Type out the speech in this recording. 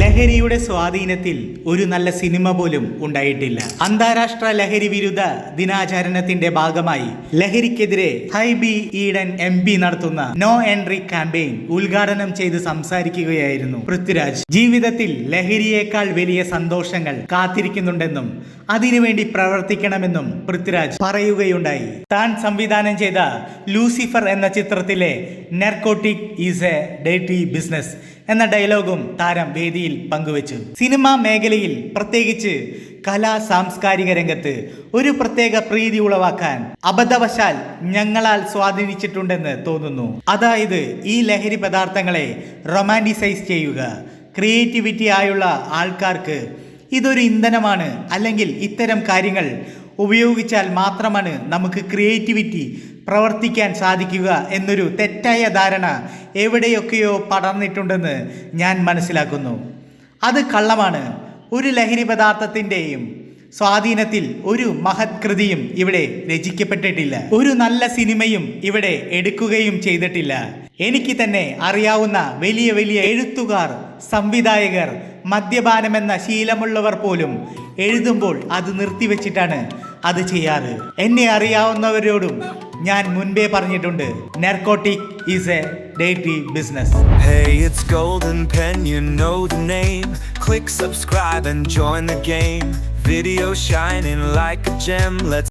ലഹരിയുടെ സ്വാധീനത്തിൽ ഒരു നല്ല സിനിമ പോലും ഉണ്ടായിട്ടില്ല. അന്താരാഷ്ട്ര ലഹരി വിരുദ്ധ ദിനാചരണത്തിന്റെ ഭാഗമായി ലഹരിക്കെതിരെ ഹൈബി ഈഡൻ എം പി നടത്തുന്ന നോ എൻട്രി ക്യാമ്പയിൻ ഉദ്ഘാടനം ചെയ്ത് സംസാരിക്കുകയായിരുന്നു പൃഥ്വിരാജ്. ജീവിതത്തിൽ ലഹരിയേക്കാൾ വലിയ സന്തോഷങ്ങൾ കാത്തിരിക്കുന്നുണ്ടെന്നും അതിനുവേണ്ടി പ്രവർത്തിക്കണമെന്നും പൃഥ്വിരാജ് പറയുകയുണ്ടായി. താൻ സംവിധാനം ചെയ്ത ലൂസിഫർ എന്ന ചിത്രത്തിലെ നെർക്കോട്ടിക് ഈസ് എ ഡേറ്റി ബിസിനസ് എന്ന ഡയലോഗും താരം വേദിയിൽ പങ്കുവച്ചു. സിനിമാ മേഖലയിൽ പ്രത്യേകിച്ച് കലാ സാംസ്കാരിക രംഗത്ത് ഒരു പ്രത്യേക പ്രീതി ഉളവാക്കാൻ അബദ്ധവശാൽ ഞങ്ങളാൽ സ്വാധീനിച്ചിട്ടുണ്ടെന്ന് തോന്നുന്നു. അതായത് ഈ ലഹരി പദാർത്ഥങ്ങളെ റൊമാന്റിസൈസ് ചെയ്യുക. ക്രിയേറ്റിവിറ്റി ആയുള്ള ആൾക്കാർക്ക് ഇതൊരു ഇന്ധനമാണ് അല്ലെങ്കിൽ ഇത്തരം കാര്യങ്ങൾ ഉപയോഗിച്ചാൽ മാത്രമാണ് നമുക്ക് ക്രിയേറ്റിവിറ്റി പ്രവർത്തിക്കാൻ സാധിക്കുക എന്നൊരു തെറ്റായ ധാരണ എവിടെയൊക്കെയോ പടർന്നിട്ടുണ്ടെന്ന് ഞാൻ മനസ്സിലാക്കുന്നു. അത് കള്ളമാണ്. ഒരു ലഹരി പദാർത്ഥത്തിന്റെയും സ്വാധീനത്തിൽ ഒരു മഹത്കൃതിയും ഇവിടെ രചിക്കപ്പെട്ടിട്ടില്ല. ഒരു നല്ല സിനിമയും ഇവിടെ എടുക്കുകയും ചെയ്തിട്ടില്ല. എനിക്ക് തന്നെ അറിയാവുന്ന വലിയ വലിയ എഴുത്തുകാർ സംവിധായകർ മദ്യപാനമെന്ന ശീലമുള്ളവർ പോലും എഴുതുമ്പോൾ അത് നിർത്തിവെച്ചിട്ടാണ് അത് ചെയ്യാറ്. എന്നെ അറിയാവുന്നവരോടും ഞാൻ മുൻപേ പറഞ്ഞിട്ടുണ്ട് narcotic is a deity business Video shining like a gem. Let's